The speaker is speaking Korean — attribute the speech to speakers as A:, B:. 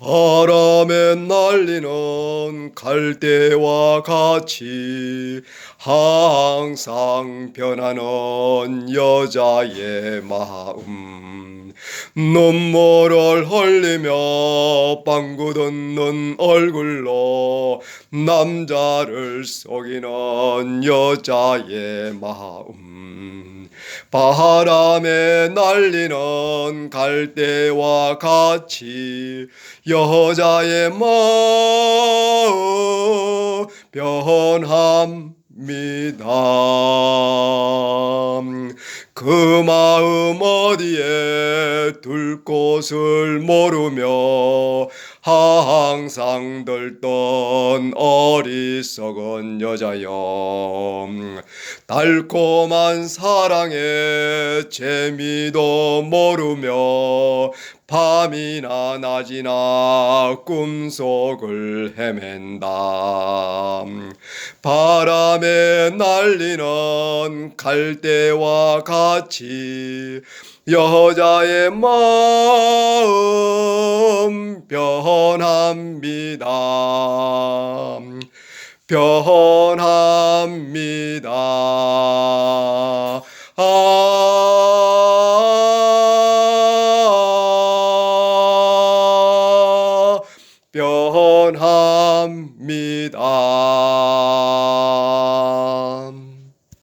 A: 바람에 날리는 갈대와 같이 항상 변하는 여자의 마음. 눈물을 흘리며 방구 듣는 얼굴로 남자를 속이는 여자의 마음 바람에 날리는 갈대와 같이 여자의 마음 변합니다. 그 마음 어디에 둘 곳을 모르며 항상 들던 어리석은 여자여. 달콤한 사랑의 재미도 모르며 밤이나 낮이나 꿈속을 헤맨다. 바람에 날리는 갈대와 같이 여자의 마음 좀 변합니다. 변합니다. 아, 변합니다.